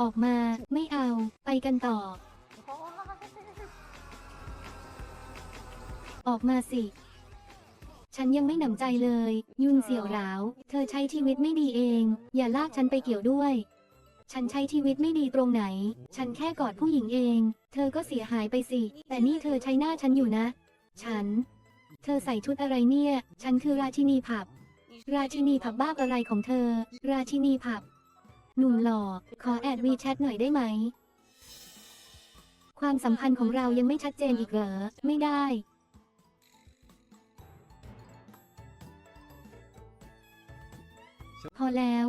ออกมาไม่เอา ไปกันต่อ ออกมาสิ ฉันยังไม่หนำใจเลย ยุนเสี่ยวหราว เธอใช้ชีวิตไม่ดีเอง อย่าลากฉันไปเกี่ยวด้วย ฉันใช้ชีวิตไม่ดีตรงไหน ฉันแค่กอดผู้หญิงเอง เธอก็เสียหายไปสิ แต่นี่เธอใช้หน้าฉันอยู่นะ ฉัน เธอใส่ชุดอะไรเนี่ย ฉันคือราชินีผับ ราชินีผับบ้าอะไรของเธอ ราชินีผับ หนุ่มหล่อ ขอแอดวีแชทหน่อยได้ไหม ความสัมพันธ์ของเรายังไม่ชัดเจนอีกเหรอ ไม่ได้ พอแล้ว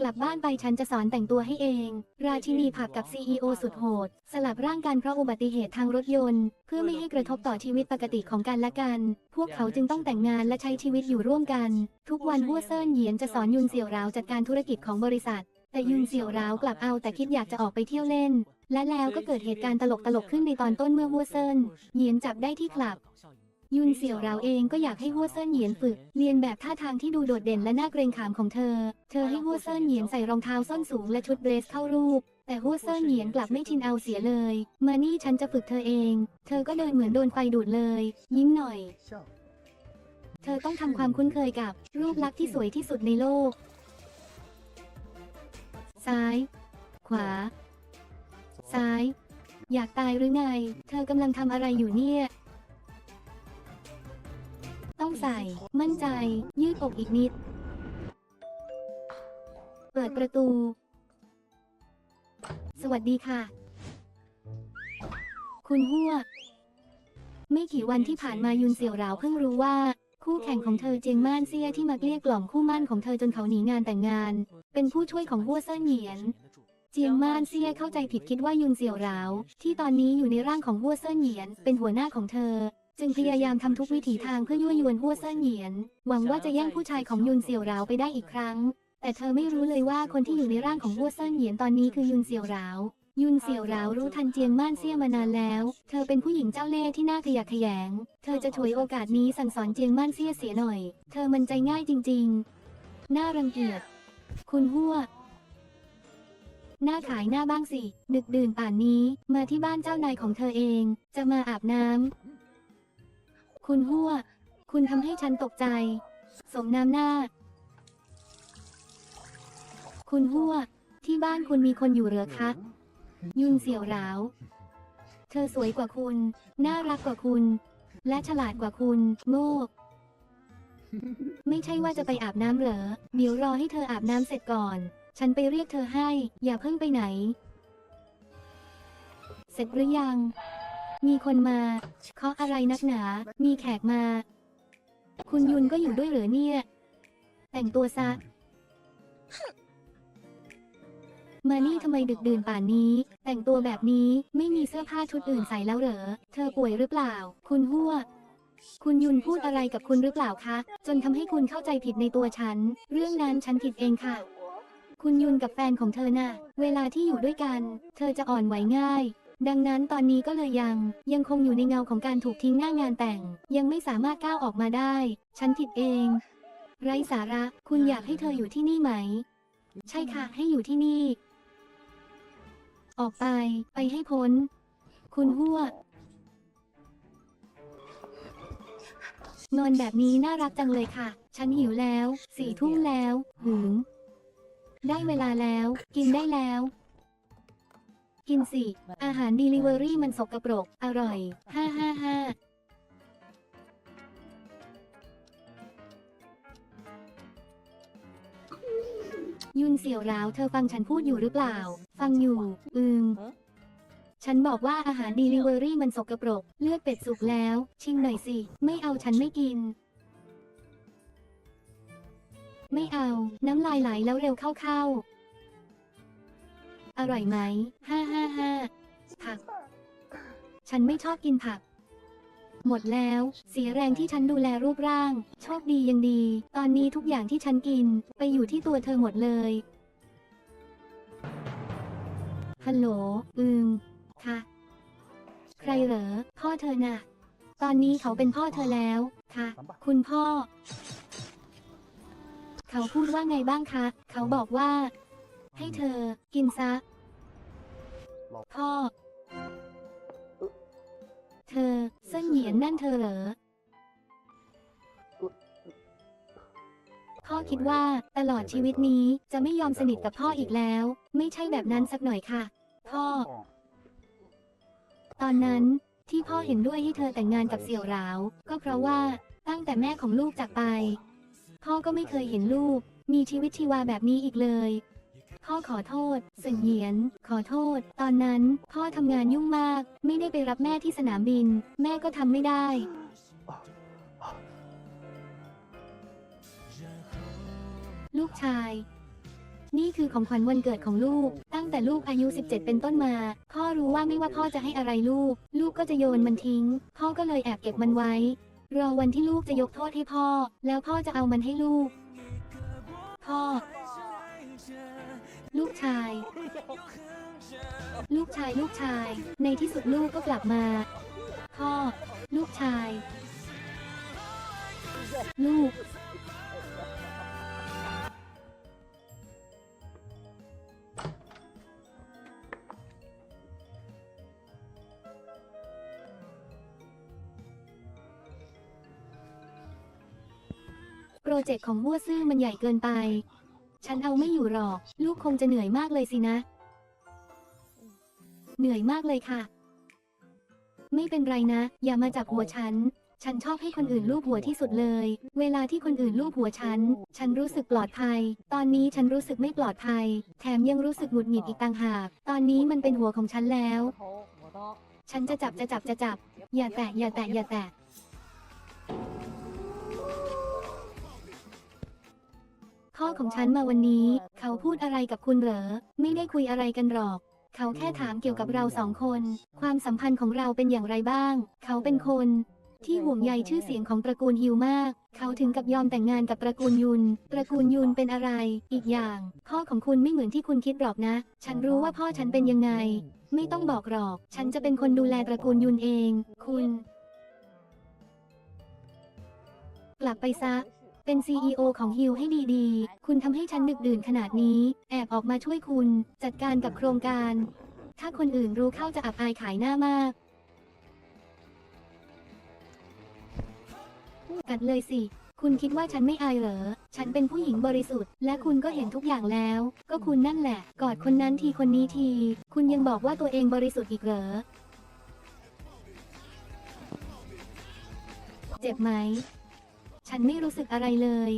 กลับบ้านไปฉันจะสอนแต่งตัวให้เอง ราชินีผับกับ CEO สุดโหด สลับร่างกันเพราะอุบัติเหตุทางรถยนต์ เพื่อไม่ให้กระทบต่อชีวิตปกติของกันและกัน พวกเขาจึงต้องแต่งงานและใช้ชีวิตอยู่ร่วมกัน ทุกวันหัวเซินเหยียนจะสอนยุนเสี่ยวราวจัดการธุรกิจของบริษัท แต่ยุนเสี่ยวราวกลับเอาแต่คิดอยากจะออกไปเที่ยวเล่น และแล้วก็เกิดเหตุการณ์ตลกๆขึ้นในตอนต้นเมื่อหัวเซินเหยียนจับได้ที่คลับ ยุนเสี่ยวเราเองก็อยากให้หัวเซินเหยียนฝึก เรียนแบบท่าทางที่ดูโดดเด่นและน่าเกรงขามของเธอ เธอให้หัวเซินเหยียนใส่รองเท้าส้นสูงและชุดเดรสเข้ารูปแต่หัวเซินเหยียนกลับไม่ชินเอาเสียเลย มานี่ฉันจะฝึกเธอเอง เธอก็เดินเหมือนโดนไฟดูดเลย ยิ้มหน่อย เธอต้องทำความคุ้นเคยกับรูปลักษณ์ที่สวยที่สุดในโลก ซ้าย ขวา ซ้าย อยากตายหรือไง เธอกำลังทำอะไรอยู่เนี่ย ต้องใส่ มั่นใจ ยืดอกอีกนิด เปิดประตู สวัสดีค่ะ คุณหัว ไม่กี่วันที่ผ่านมายุนเสี่ยวหราวเพิ่งรู้ว่า คู่แข่งของเธอเจียงม่านเซียที่มาเกลี้ยกล่อมคู่มั่นของเธอจนเขาหนีงานแต่งงาน เป็นผู้ช่วยของหัวเซินเหยียน เจียงม่านเซียเข้าใจผิดคิดว่ายุนเสี่ยวหราวที่ตอนนี้อยู่ในร่างของหัวเซินเหยียน เป็นหัวหน้าของเธอ จึงพยายามทำทุกวิถีทางเพื่อยั่วยวนหัวเซินเหยียน หวังว่าจะแย่งผู้ชายของยุนเสี่ยวหราวไปได้อีกครั้ง แต่เธอไม่รู้เลยว่าคนที่อยู่ในร่างของหัวเซินเหยียนตอนนี้คือยุนเสี่ยวหราว ยุนเสี่ยวหราวรู้ทันเจียงม่านเซี่ยมานานแล้ว เธอเป็นผู้หญิงเจ้าเล่ห์ที่น่าขยะแขยง เธอจะฉวยโอกาสนี้สั่งสอนเจียงม่านเซี่ยเสียหน่อย เธอมันใจง่ายจริงๆ น่ารังเกียจ คุณหัวหน้าขายหน้าบ้างสิ ดึกดื่นป่านนี้ มาที่บ้านเจ้านายของเธอเอง จะมาอาบน้ำ คุณหัวคุณทำให้ฉันตกใจ สมน้ำหน้า คุณหัวที่บ้านคุณมีคนอยู่เหรอคะ ยุนเสี่ยวหราว เธอสวยกว่าคุณ น่ารักกว่าคุณ และฉลาดกว่าคุณโง่ไม่ใช่ว่าจะไปอาบน้ำเหรอ เดี๋ยวรอให้เธออาบน้ำเสร็จก่อน ฉันไปเรียกเธอให้ อย่าเพิ่งไปไหน เสร็จหรือยัง มีคนมา เคาะอะไรนักหนา มีแขกมา คุณยุนก็อยู่ด้วยเหรอเนี่ย แต่งตัวซะ มานี่ทำไมดึกดื่นป่านนี้ แต่งตัวแบบนี้ไม่มีเสื้อผ้าชุดอื่นใส่แล้วเหรอ เธอป่วยหรือเปล่า คุณหัวคุณยุนพูดอะไรกับคุณหรือเปล่าคะ จนทำให้คุณเข้าใจผิดในตัวฉัน เรื่องนั้นฉันผิดเองค่ะ คุณยุนกับแฟนของเธอน่ะ เวลาที่อยู่ด้วยกัน เธอจะอ่อนไหวง่ายดังนั้นตอนนี้ก็เลยยังยังคงอยู่ในเงาของการถูกทิ้งหน้างานแต่ง ยังไม่สามารถก้าวออกมาได้ ฉันผิดเอง ไร้สาระ คุณอยากให้เธออยู่ที่นี่ไหม ใช่ค่ะ ให้อยู่ที่นี่ ออกไป ไปให้พ้น คุณหัวนอนแบบนี้น่ารักจังเลยค่ะ ฉันหิวแล้ว สี่ทุ่มแล้วหืมได้เวลาแล้ว กินได้แล้ว กินสิ อาหารดีลิเวอรี่มันสกปรก อร่อย ห้าห้าห้า ยุนเสี่ยวราวเธอฟังฉันพูดอยู่หรือเปล่า ฟังอยู่ อืม ฉันบอกว่าอาหารดีลิเวอรี่มันสกปรก เลือดเป็ดสุกแล้ว ชิมหน่อยสิ ไม่เอาฉันไม่กิน ไม่เอา น้ำลายไหลแล้วเร็วเข้าๆอร่อยไหมห้าห้าห้าผัก ฉันไม่ชอบกินผัก หมดแล้ว เสียแรงที่ฉันดูแลรูปร่าง โชคดียังดี ตอนนี้ทุกอย่างที่ฉันกิน ไปอยู่ที่ตัวเธอหมดเลย ฮัลโหล อืม ค่ะ ใครเหรอ พ่อเธอน่ะ ตอนนี้เขาเป็นพ่อเธอแล้ว ค่ะ คุณพ่อ เขาพูดว่าไงบ้างคะ เขาบอกว่า ให้เธอ กินซะ พ่อ เธอเส้นเหยียนนั่นเธอเหรอพ่อคิดว่าตลอดชีวิตนี้จะไม่ยอมสนิทกับพ่ออีกแล้ว ไม่ใช่แบบนั้นสักหน่อยค่ะ พ่อ ตอนนั้นที่พ่อเห็นด้วยให้เธอแต่งงานกับเสี่ยวหราว ก็เพราะว่าตั้งแต่แม่ของลูกจากไป พ่อก็ไม่เคยเห็นลูก มีชีวิตชีวาแบบนี้อีกเลย พ่อขอโทษเสิงเหยียน ขอโทษ ตอนนั้น พ่อทำงานยุ่งมาก ไม่ได้ไปรับแม่ที่สนามบิน แม่ก็ทำไม่ได้ ลูกชาย นี่คือของขวัญวันเกิดของลูก ตั้งแต่ลูกอายุ 17 เป็นต้นมา พ่อรู้ว่าไม่ว่าพ่อจะให้อะไรลูก ลูกก็จะโยนมันทิ้ง พ่อก็เลยแอบเก็บมันไว้ รอวันที่ลูกจะยกโทษให้พ่อ แล้วพ่อจะเอามันให้ลูก พ่อ ลูกชาย ลูกชายลูกชาย ในที่สุดลูกก็กลับมา พ่อ ลูกชาย ลูก โปรเจกต์ของหัวซื่อมันใหญ่เกินไป ฉันเอาไม่อยู่หรอก ลูกคงจะเหนื่อยมากเลยสินะ เหนื่อยมากเลยค่ะ ไม่เป็นไรนะ อย่ามาจับหัวฉัน ฉันชอบให้คนอื่นลูบหัวที่สุดเลย เวลาที่คนอื่นลูบหัวฉัน ฉันรู้สึกปลอดภัย ตอนนี้ฉันรู้สึกไม่ปลอดภัย แถมยังรู้สึกหงุดหงิดอีกต่างหาก ตอนนี้มันเป็นหัวของฉันแล้ว ฉันจะจับจะจับจะจับ อย่าแตะอย่าแตะอย่าแตะ พ่อของฉันมาวันนี้ เขาพูดอะไรกับคุณเหรอ ไม่ได้คุยอะไรกันหรอก เขาแค่ถามเกี่ยวกับเราสองคน ความสัมพันธ์ของเราเป็นอย่างไรบ้าง เขาเป็นคน ที่ห่วงใยชื่อเสียงของตระกูลฮิวมาก เขาถึงกับยอมแต่งงานกับตระกูลยุน ตระกูลยุนเป็นอะไร อีกอย่าง พ่อของคุณไม่เหมือนที่คุณคิดหรอกนะ ฉันรู้ว่าพ่อฉันเป็นยังไง ไม่ต้องบอกหรอก ฉันจะเป็นคนดูแลตระกูลยุนเอง คุณ กลับไปซะ เป็น CEO ของฮิวให้ดีๆ คุณทำให้ฉันดึกดื่นขนาดนี้ แอบออกมาช่วยคุณ จัดการกับโครงการ ถ้าคนอื่นรู้เข้าจะอับอายขายหน้ามากกัดเลยสิ คุณคิดว่าฉันไม่อายเหรอ ฉันเป็นผู้หญิงบริสุทธิ์ และคุณก็เห็นทุกอย่างแล้ว ก็คุณนั่นแหละ กอดคนนั้นทีคนนี้ที คุณยังบอกว่าตัวเองบริสุทธิ์อีกเหรอ เจ็บไหม ฉันไม่รู้สึกอะไรเลย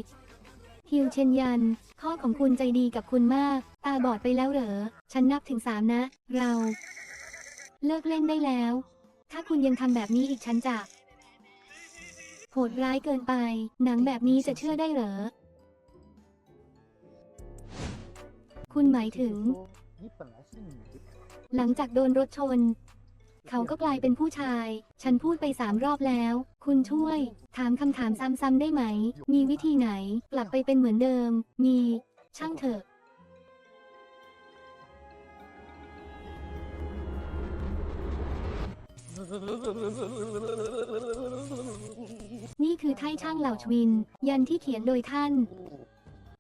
ฮิวเชนยัน ข้อของคุณใจดีกับคุณมาก ตาบอดไปแล้วเหรอ ฉันนับถึงสามนะ เรา เลิกเล่นได้แล้ว ถ้าคุณยังทำแบบนี้อีกฉันจะ โหดร้ายเกินไป หนังแบบนี้จะเชื่อได้เหรอ คุณหมายถึง หลังจากโดนรถชน เขาก็กลายเป็นผู้ชาย ฉันพูดไปสามรอบแล้ว คุณช่วย ถามคำถามซ้ำๆได้ไหม มีวิธีไหน กลับไปเป็นเหมือนเดิม มี ช่างเถอะนี่คือไท่ช่างเหล่าชวิน ยันที่เขียนโดยท่าน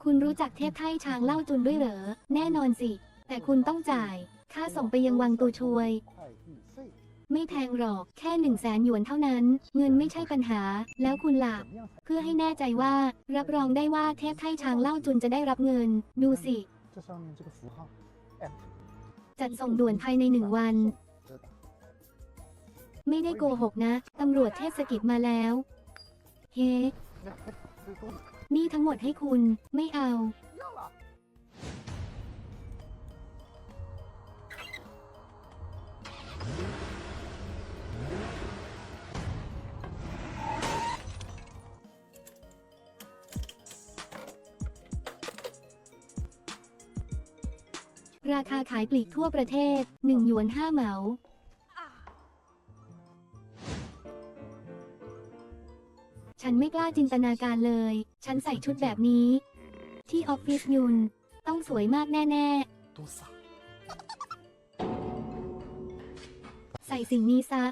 คุณรู้จักเทพไท่ช้างเล่าจุนด้วยเหรอ แน่นอนสิ แต่คุณต้องจ่าย ค่าส่งไปยังวังตูชวย ไม่แพงหรอกแค่หนึ่งแสนหยวนเท่านั้น เงินไม่ใช่ปัญหา แล้วคุณหลับ เพื่อให้แน่ใจว่า รับรองได้ว่าเทพไทช้างเล่าจุนจะได้รับเงิน ดูสิจัดส่งด่วนภายในหนึ่งวัน ไม่ได้โกหกนะ ตำรวจเทศกิจมาแล้ว เฮ้นี่ทั้งหมดให้คุณไม่เอา ราคาขายปลีกทั่วประเทศ 1 หยวน 5 เหมา ฉันไม่กล้าจินตนาการเลย ฉันใส่ชุดแบบนี้ ที่ออฟฟิศยุน ต้องสวยมากแน่多傻！ๆใส่สิ่งนี้ซะ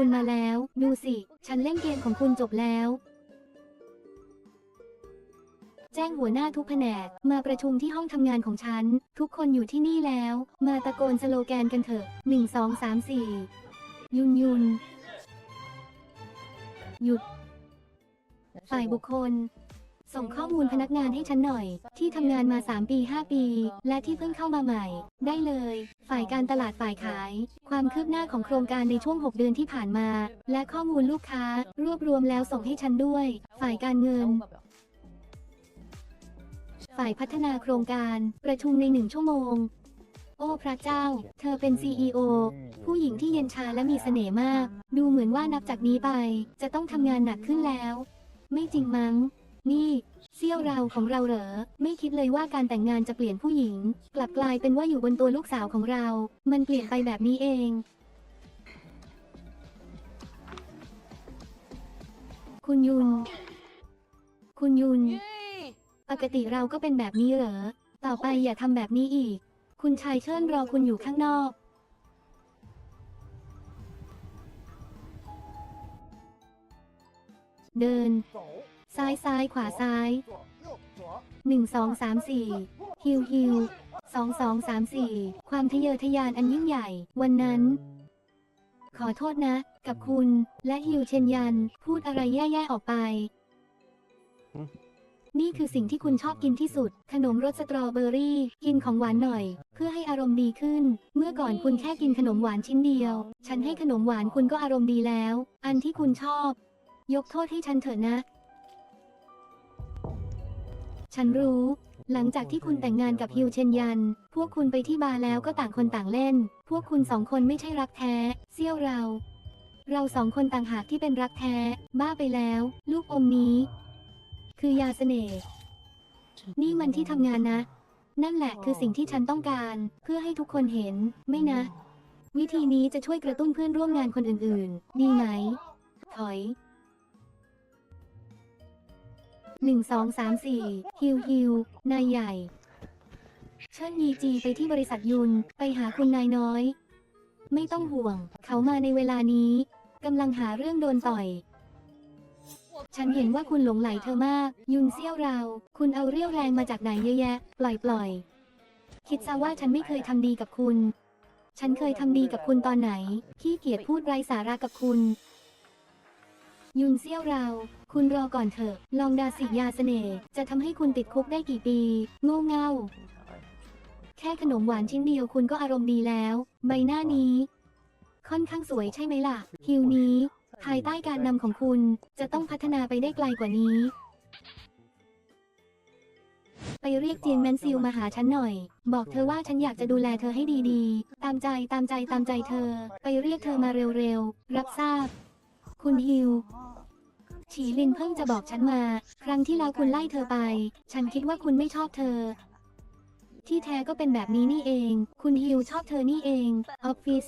คุณมาแล้ว ดูสิ ฉันเล่นเกมของคุณจบแล้ว แจ้งหัวหน้าทุกแผนก มาประชุมที่ห้องทำงานของฉัน ทุกคนอยู่ที่นี่แล้ว มาตะโกนสโลแกนกันเถอะหนึ่งสองสามสี่ยุนยุน หยุด ฝ่ายบุคคล ส่งข้อมูลพนักงานให้ฉันหน่อย ที่ทำงานมา 3 ปี 5 ปี และที่เพิ่งเข้ามาใหม่ ได้เลย ฝ่ายการตลาดฝ่ายขาย ความคืบหน้าของโครงการในช่วง 6 เดือนที่ผ่านมา และข้อมูลลูกค้า รวบรวมแล้วส่งให้ฉันด้วย ฝ่ายการเงิน ฝ่ายพัฒนาโครงการประชุมในหนึ่งชั่วโมงโอ้พระเจ้า เธอเป็น CEO ผู้หญิงที่เย็นชาและมีเสน่ห์มาก ดูเหมือนว่านับจากนี้ไป จะต้องทำงานหนักขึ้นแล้ว ไม่จริงมั้ง นี่เซี่ยวเราของเราเหรอ ไม่คิดเลยว่าการแต่งงานจะเปลี่ยนผู้หญิง กลับกลายเป็นว่าอยู่บนตัวลูกสาวของเรา มันเปลี่ยนไปแบบนี้เอง คุณยุน คุณยุน ปกติเราก็เป็นแบบนี้เหรอ ต่อไปอย่าทำแบบนี้อีก คุณชายเชิญรอคุณอยู่ข้างนอก เดิน， ซ้ายซ้ายขวาซ้ายหนึ่งสองสามสี่ฮิวฮิวสองสองสามสี่ความทะเยอทะยานอันยิ่งใหญ่ วันนั้น ขอโทษนะ กับคุณและฮิวเชนยัน พูดอะไรแย่ๆออกไป นี่คือสิ่งที่คุณชอบกินที่สุด ขนมรสสตรอเบอรี่ กินของหวานหน่อย เพื่อให้อารมณ์ดีขึ้น เมื่อก่อนคุณแค่กินขนมหวานชิ้นเดียว ฉันให้ขนมหวานคุณก็อารมณ์ดีแล้ว อันที่คุณชอบ ยกโทษให้ฉันเถอะนะ ฉันรู้ หลังจากที่คุณแต่งงานกับฮิวเชนยัน พวกคุณไปที่บาร์แล้วก็ต่างคนต่างเล่น พวกคุณสองคนไม่ใช่รักแท้ เซี่ยวเรา เราสองคนต่างหากที่เป็นรักแท้ บ้าไปแล้ว ลูกอมนี้ คือยาเสน่ห์ นี่มันที่ทำงานนะ นั่นแหละคือสิ่งที่ฉันต้องการ เพื่อให้ทุกคนเห็น ไม่นะ วิธีนี้จะช่วยกระตุ้นเพื่อนร่วมงานคนอื่นๆ ดีไหม ถอย หนึ่งสองสามสี่ฮิวฮิวนายใหญ่ เชิญยีจีไปที่บริษัทยุน ไปหาคุณนายน้อย ไม่ต้องห่วง เขามาในเวลานี้กำลังหาเรื่องโดนต่อย ฉันเห็นว่าคุณหลงไหลเธอมาก ยุนเซี่ยวเรา คุณเอาเรี่ยวแรงมาจากไหนเยอะแยะ ปล่อยปล่อย คิดซะว่าฉันไม่เคยทำดีกับคุณ ฉันเคยทำดีกับคุณตอนไหนขี้เกียจพูดไร้สาระกับคุณ ยุนเซี่ยวเรา คุณรอก่อนเถอะ ลองดาสิยาเสน่ห์จะทำให้คุณติดคุกได้กี่ปี โง่เง่า แค่ขนมหวานชิ้นเดียวคุณก็อารมณ์ดีแล้ว ใบหน้านี้ ค่อนข้างสวยใช่ไหมล่ะ ฮิวนี้ ภายใต้การนำของคุณจะต้องพัฒนาไปได้ไกลกว่านี้ ไปเรียกเจียงแมนซิลมาหาฉันหน่อย บอกเธอว่าฉันอยากจะดูแลเธอให้ดีๆ ตามใจตามใจตามใจเธอ ไปเรียกเธอมาเร็วๆ รับทราบ คุณฮิว ฉีลินเพิ่งจะบอกฉันมา ครั้งที่แล้วคุณไล่เธอไป ฉันคิดว่าคุณไม่ชอบเธอ ที่แท้ก็เป็นแบบนี้นี่เอง คุณฮิวชอบเธอนี่เอง ออฟฟิศ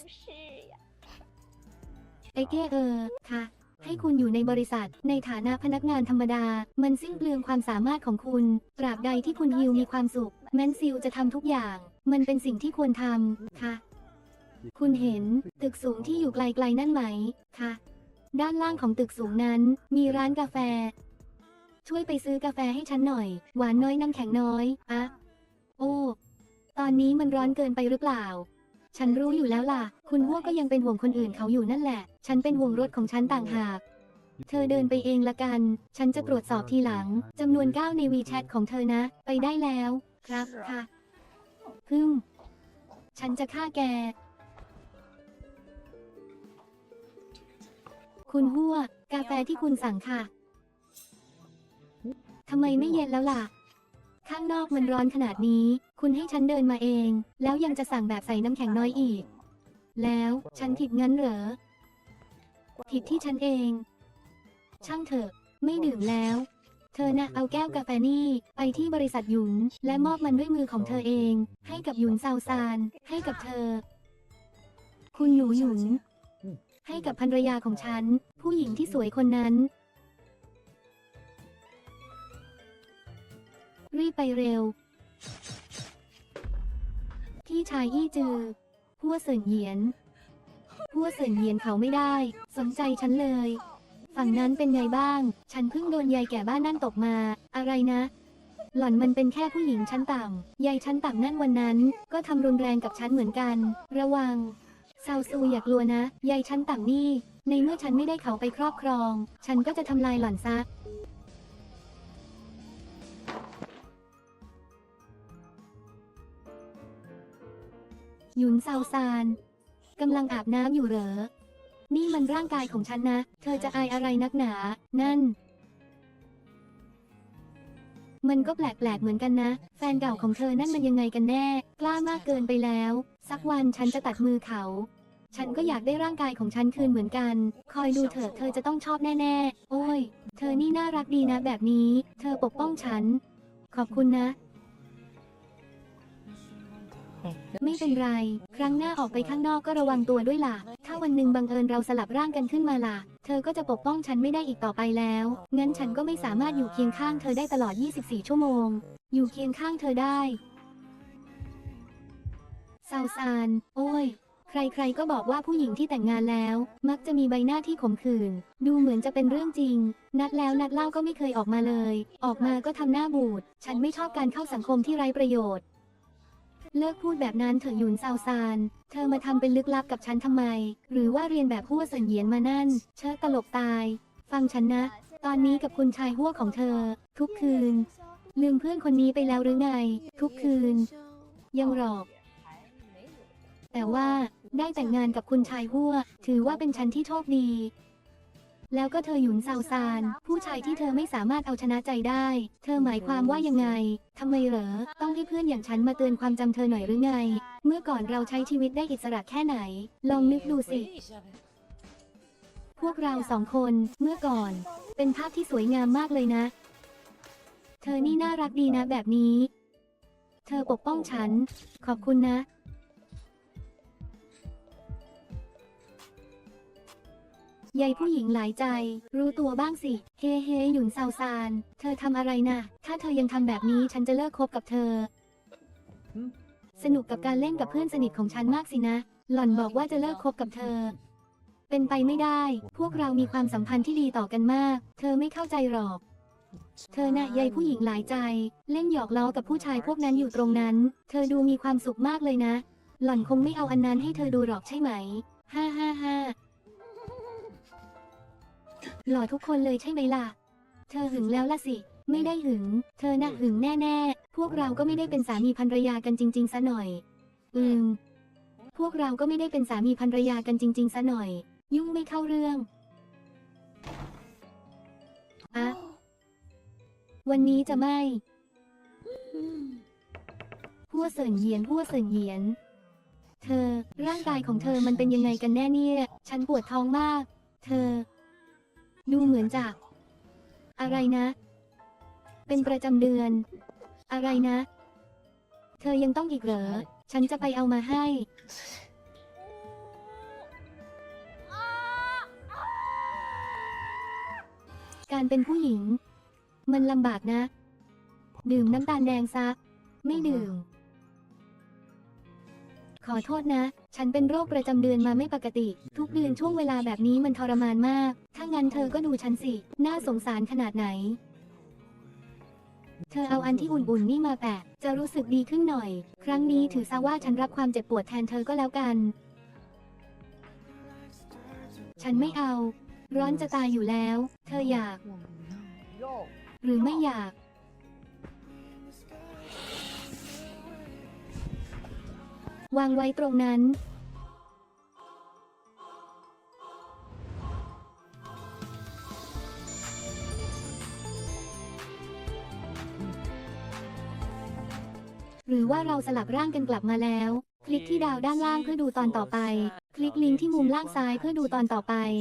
ไอเก้เออ ค่ะ ให้คุณอยู่ในบริษัท ในฐานะพนักงานธรรมดา มันสิ้นเปลืองความสามารถของคุณ ตราบใดที่คุณฮิวมีความสุข แมนซิลจะทำทุกอย่าง มันเป็นสิ่งที่ควรทำค่ะ คุณเห็น ตึกสูงที่อยู่ไกลๆนั่นไหมค่ะ ด้านล่างของตึกสูงนั้น มีร้านกาแฟ ช่วยไปซื้อกาแฟให้ฉันหน่อย หวานน้อยน้ำแข็งน้อยอะโอ้ ตอนนี้มันร้อนเกินไปหรือเปล่า ฉันรู้อยู่แล้วล่ะ คุณพวกก็ยังเป็นห่วงคนอื่นเขาอยู่นั่นแหละ ฉันเป็นห่วงรถของฉันต่างหาก เธอเดินไปเองละกัน ฉันจะตรวจสอบทีหลังจำนวนก้าวในวีแชทของเธอนะ ไปได้แล้ว ครับค่ะพึ่ง ฉันจะฆ่าแก คุณหัว กาแฟที่คุณสั่งค่ะ ทำไมไม่เย็นแล้วล่ะ ข้างนอกมันร้อนขนาดนี้ คุณให้ฉันเดินมาเอง แล้วยังจะสั่งแบบใส่น้ำแข็งน้อยอีก แล้วฉันผิดงั้นเหรอ ผิดที่ฉันเอง ช่างเถอะ ไม่ดื่มแล้ว เธอนะเอาแก้วกาแฟนี่ ไปที่บริษัทหยุน และมอบมันด้วยมือของเธอเอง ให้กับหยุนซาวซาน ให้กับเธอ คุณหนูหยุน ให้กับภรรยาของฉัน ผู้หญิงที่สวยคนนั้น รีบไปเร็วพี่ชายอี้จือหัวเสินเหยียนพัวเสินเหยียนเขาไม่ได้ สนใจฉันเลย ฝั่งนั้นเป็นไงบ้าง ฉันเพิ่งโดนยายแก่บ้านนั่นตกมา อะไรนะ หล่อนมันเป็นแค่ผู้หญิงชั้นต่ำยายชั้นต่ำนั่นวันนั้น ก็ทำรุนแรงกับฉันเหมือนกัน ระวัง ซาวซูอย่ากลัวนะยายชั้นต่ำนี่ ในเมื่อฉันไม่ได้เขาไปครอบครอง ฉันก็จะทำลายหล่อนซะหยุนซาวซานกำลังอาบน้ำอยู่เหรอ นี่มันร่างกายของฉันนะ เธอจะอายอะไรนักหนา นั่น มันก็แปลกๆเหมือนกันนะ แฟนเก่าของเธอนั่นมันยังไงกันแน่ กล้ามากเกินไปแล้ว สักวันฉันจะตัดมือเขา ฉันก็อยากได้ร่างกายของฉันคืนเหมือนกัน คอยดูเถอะเธอจะต้องชอบแน่ๆ โอ้ย เธอนี่น่ารักดีนะแบบนี้ เธอปกป้องฉัน ขอบคุณนะ ไม่เป็นไร ครั้งหน้าออกไปข้างนอกก็ระวังตัวด้วยล่ะ ถ้าวันหนึ่งบังเอิญเราสลับร่างกันขึ้นมาล่ะ เธอก็จะปกป้องฉันไม่ได้อีกต่อไปแล้ว งั้นฉันก็ไม่สามารถอยู่เคียงข้างเธอได้ตลอด 24 ชั่วโมง อยู่เคียงข้างเธอได้ ซาวซาน โอ้ย ใครๆก็บอกว่าผู้หญิงที่แต่งงานแล้ว มักจะมีใบหน้าที่ขมขื่น ดูเหมือนจะเป็นเรื่องจริง นัดแล้วนัดเล่าก็ไม่เคยออกมาเลย ออกมาก็ทำหน้าบูด ฉันไม่ชอบการเข้าสังคมที่ไร้ประโยชน์ เลิกพูดแบบนั้นเถอะหยุนซาวซาน เธอมาทำเป็นลึกลับกับฉันทำไม หรือว่าเรียนแบบหัวเสันเหยียนมานั่น เชิดตลกตาย ฟังฉันนะ ตอนนี้กับคุณชายหัวของเธอ ทุกคืน ลืมเพื่อนคนนี้ไปแล้วหรือไง ทุกคืน ยังหรอก แต่ว่าได้แต่งงานกับคุณชายหัว ถือว่าเป็นฉันที่โชคดี แล้วก็เธอหยุนซาวซาน ผู้ชายที่เธอไม่สามารถเอาชนะใจได้ เธอหมายความว่ายังไงทำไมเหรอ ต้องให้เพื่อนอย่างฉันมาเตือนความจำเธอหน่อยหรือไง เมื่อก่อนเราใช้ชีวิตได้อิสระแค่ไหน ลองนึกดูสิ พวกเราสองคนเมื่อก่อน เป็นภาพที่สวยงามมากเลยนะ เธอนี่น่ารักดีนะแบบนี้ เธอปกป้องฉัน ขอบคุณนะ ยายผู้หญิงหลายใจ รู้ตัวบ้างสิ เฮ้เฮ้หยุนซาวซาน เธอทำอะไรนะถ้าเธอยังทำแบบนี้ฉันจะเลิกคบกับเธอ สนุกกับการเล่นกับเพื่อนสนิทของฉันมากสินะ หล่อนบอกว่าจะเลิกคบกับเธอ เป็นไปไม่ได้ พวกเรามีความสัมพันธ์ที่ดีต่อกันมาก เธอไม่เข้าใจหรอก เธอน่ะยายผู้หญิงหลายใจ เล่นหยอกล้อกับผู้ชายพวกนั้นอยู่ตรงนั้น เธอดูมีความสุขมากเลยนะ หล่อนคงไม่เอาอันนั้นให้เธอดูหรอกใช่ไหม ฮ่าฮ่าฮ่า หล่อทุกคนเลยใช่ไหมล่ะ เธอหึงแล้วล่ะสิ ไม่ได้หึง เธอน่ะหึงแน่ๆ พวกเราก็ไม่ได้เป็นสามีภรรยากันจริง ๆซะหน่อย อืม พวกเราก็ไม่ได้เป็นสามีภรรยากันจริง ๆซะหน่อย ยุ่งไม่เข้าเรื่องอะวันนี้จะไม่หัวเสินเหยียนหัวเสินเหยียน เธอ ร่างกายของเธอมันเป็นยังไงกันแน่เนี่ย ฉันปวดท้องมาก เธอ ดูเหมือนจะ อะไรนะ เป็นประจำเดือน อะไรนะ เธอยังต้องอีกเหรอ ฉันจะไปเอามาให้ การเป็นผู้หญิง มันลำบากนะ ดื่มน้ำตาลแดงซะ ไม่ดื่ม ขอโทษนะ ฉันเป็นโรคประจำเดือนมาไม่ปกติ ทุกเดือนช่วงเวลาแบบนี้มันทรมานมาก ถ้างั้นเธอก็ดูฉันสิ น่าสงสารขนาดไหน เธอเอาอันที่อุ่นๆนี่มาแปะ จะรู้สึกดีขึ้นหน่อย ครั้งนี้ถือซะว่าฉันรับความเจ็บปวดแทนเธอก็แล้วกัน ฉันไม่เอา ร้อนจะตายอยู่แล้ว เธออยาก หรือไม่อยาก วางไว้ตรงนั้น หรือว่าเราสลับร่างกันกลับมาแล้ว คลิกที่ดาวด้านล่างเพื่อดูตอนต่อไป คลิกลิงก์ที่มุมล่างซ้ายเพื่อดูตอนต่อไป